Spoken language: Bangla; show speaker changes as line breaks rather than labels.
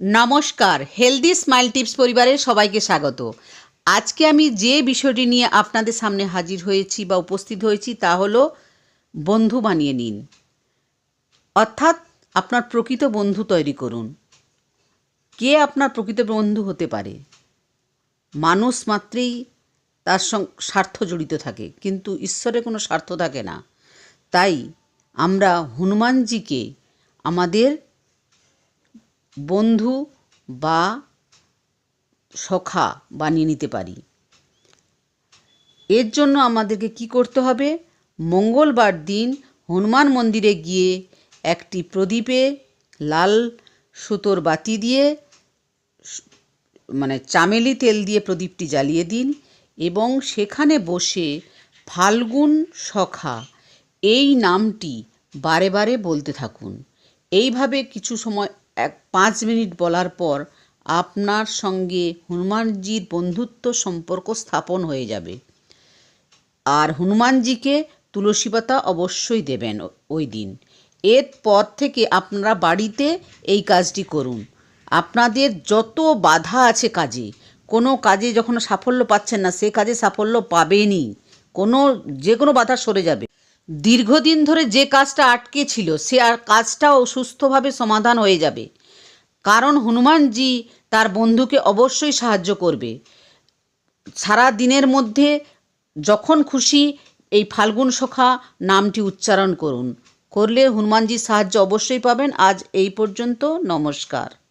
নমস্কার হেলদি স্মাইল টিপস পরিবারের সবাইকে স্বাগত। আজকে আমি যে বিষয়টি নিয়ে আপনাদের সামনে হাজির হয়েছি বা উপস্থিত হয়েছি তা হলো বন্ধু বানিয়ে নিন। অর্থাৎ আপনার প্রকৃত বন্ধু তৈরি করুন। কে আপনার প্রকৃত বন্ধু হতে পারে? মানুষ মাত্রেই তার স্বার্থ জড়িত থাকে, কিন্তু ঈশ্বরের কোনো স্বার্থ থাকে না। তাই আমরা হনুমানজিকে আমাদের বন্ধু বা সখা বানিয়ে নিতে পারি। এর জন্য আমাদেরকে কি করতে হবে? মঙ্গলবার দিন হনুমান মন্দিরে গিয়ে একটি প্রদীপে লাল সুতোর বাতি দিয়ে মানে চামেলি তেল দিয়ে প্রদীপটি জ্বালিয়ে দিন এবং সেখানে বসে ফাল্গুন সখা এই নামটি বারে বারে বলতে থাকুন। এইভাবে কিছু সময় এক পাঁচ মিনিট বলার পর আপনার সঙ্গে হনুমানজির বন্ধুত্ব সম্পর্ক স্থাপন হয়ে যাবে। আর হনুমানজিকে তুলসী পাতা অবশ্যই দেবেন ওই দিন। এরপর থেকে আপনারা বাড়িতে এই কাজটি করুন। আপনাদের যত বাধা আছে কাজে, কোনো কাজে যখন সাফল্য পাচ্ছেন না, সে কাজে সাফল্য পাবেনই। কোনো, যে কোনো বাধা সরে যাবে। দীর্ঘদিন ধরে যে কাজটা আটকে ছিল, সে আর কাজটাও সুস্থভাবে সমাধান হয়ে যাবে। কারণ হনুমানজি তার বন্ধুকে অবশ্যই সাহায্য করবে। সারা দিনের মধ্যে যখন খুশি এই ফাল্গুন সখা নামটি উচ্চারণ করুন। করলে হনুমানজির সাহায্য অবশ্যই পাবেন। আজ এই পর্যন্ত নমস্কার।